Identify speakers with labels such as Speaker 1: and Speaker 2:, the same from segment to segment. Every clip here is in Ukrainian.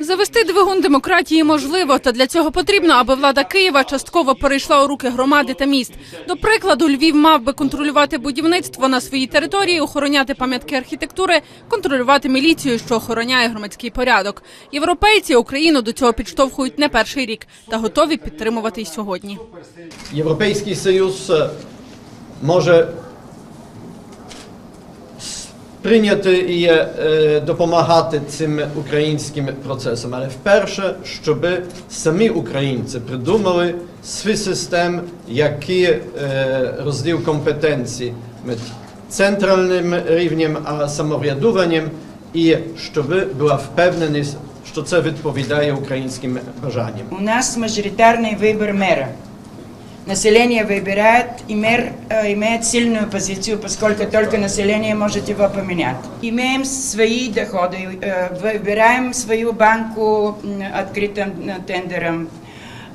Speaker 1: Завести двигун демократії можливо, та для цього потрібно, аби влада Києва частково перейшла у руки громади та міст. До прикладу, Львів мав би контролювати будівництво на своїй території, охороняти пам'ятки архітектури, контролювати міліцію, що охороняє громадський порядок. Європейці Україну до цього підштовхують не перший рік та готові підтримувати й сьогодні.
Speaker 2: Європейський Союз е, може прийняти і е, допомагати цим українським процесам, але вперше, щоб самі українці придумали свій систем, який е, розділ компетенцій між центральним рівнем а самоврядуванням, і щоб була впевненість, що це відповідає українським бажанням.
Speaker 3: У нас мажоритарный выбор мэра. Население выбирает, и мэр э, имеет сильную позицию, поскольку только население может его поменять. Имеем свои доходы, э, выбираем свою банку м, открытым э, тендером.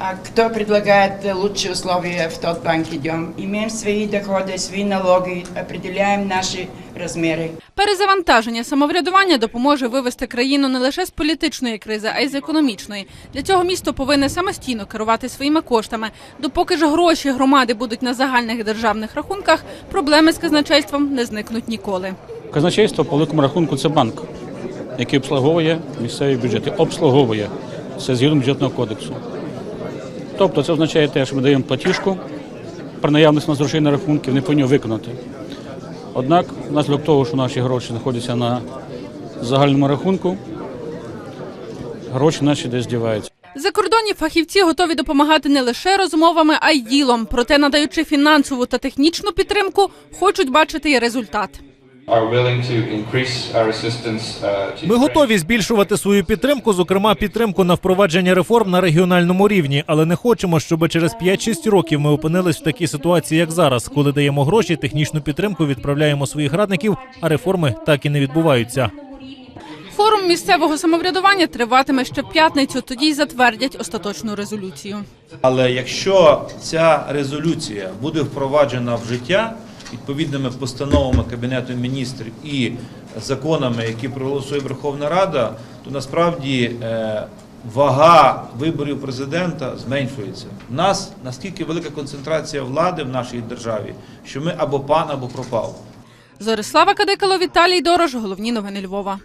Speaker 3: А кто предлагает э, лучшие условия, в тот банк идем. Имеем свои доходы, свои налоги, определяем наши размеры.
Speaker 1: Перезавантаження самоврядування допоможе вивести країну не лише з політичної кризи, а й з економічної. Для цього місто повинне самостійно керувати своїми коштами. Допоки ж гроші громади будуть на загальних державних рахунках, проблеми з казначейством не зникнуть ніколи.
Speaker 4: Казначейство по великому рахунку це банк, який обслуговує місцеві бюджети. Обслуговує це згідно бюджетного кодексу. Тобто це означає те, що ми даємо платіжку, нас грошей на рахунки, вони повинні виконати. Однак, внаслідок того, що наші гроші знаходяться на загальному рахунку, гроші наші десь діваються.
Speaker 1: Закордонні фахівці готові допомагати не лише розмовами, а й ділом. Проте, надаючи фінансову та технічну підтримку, хочуть бачити і результат.
Speaker 5: Are willing to increase our assistance uh, to
Speaker 6: Ми готові збільшувати свою підтримку, зокрема підтримку на впровадження реформ на регіональному рівні, але не хочемо, щоб через 5-6 років ми опинились в такій ситуації, як зараз, коли даємо гроші, технічну підтримку, відправляємо своїх радників, а реформи так і не відбуваються.
Speaker 1: Форум місцевого самоврядування триватиме ще п'ятницю. Тоді й затвердять остаточну резолюцію.
Speaker 7: Але якщо ця резолюція буде впроваджена в життя відповідними постановами Кабінету міністрів і законами, які проголосує Верховна Рада, то насправді е, вага виборів президента зменшується. У нас настільки велика концентрація влади в нашій державі, що ми або пан, або пропав.
Speaker 1: Зорислава Кадикало, Віталій Дорож. Головні новини Львова.